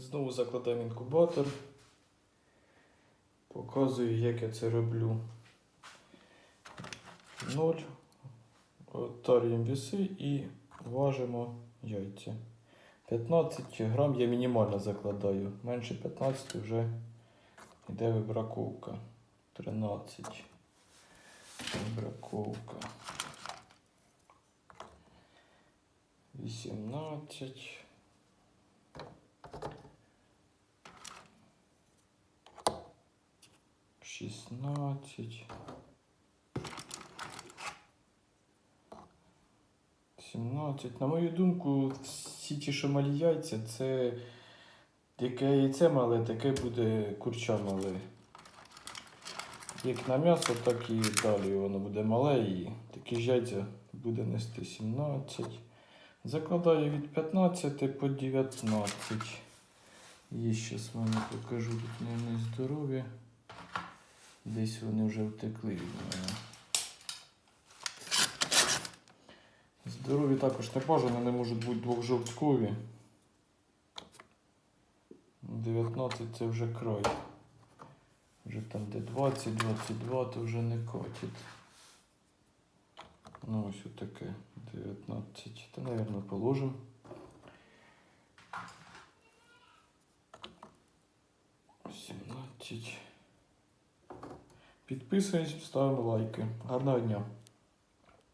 Знову закладаємо інкубатор. Показую, як я це роблю. 0. Тарюємо віси і важимо яйця. 15 грам я мінімально закладаю. Менше 15 вже йде вибраковка. 13. Вибраковка. 18. Шістнадцять. Сімнадцять. На мою думку, всі ті, що малі яйця, це яке яйце мале, таке буде курча мале. Як на м'ясо, так і далі воно буде мале і такі ж яйця буде нести 17. Закладаю від 15 по 19. Є ще з вами покажу тут не здорові. Десь вони вже втекли від мене. Здорові також не бажано, вони можуть бути двохжовткові. 19 це вже край. Вже там де 20, 22, то вже не котить. Ну ось отаке. 19. Та, мабуть, положимо. Сімнадцять. Підписуємось, ставимо лайки. Гарного дня!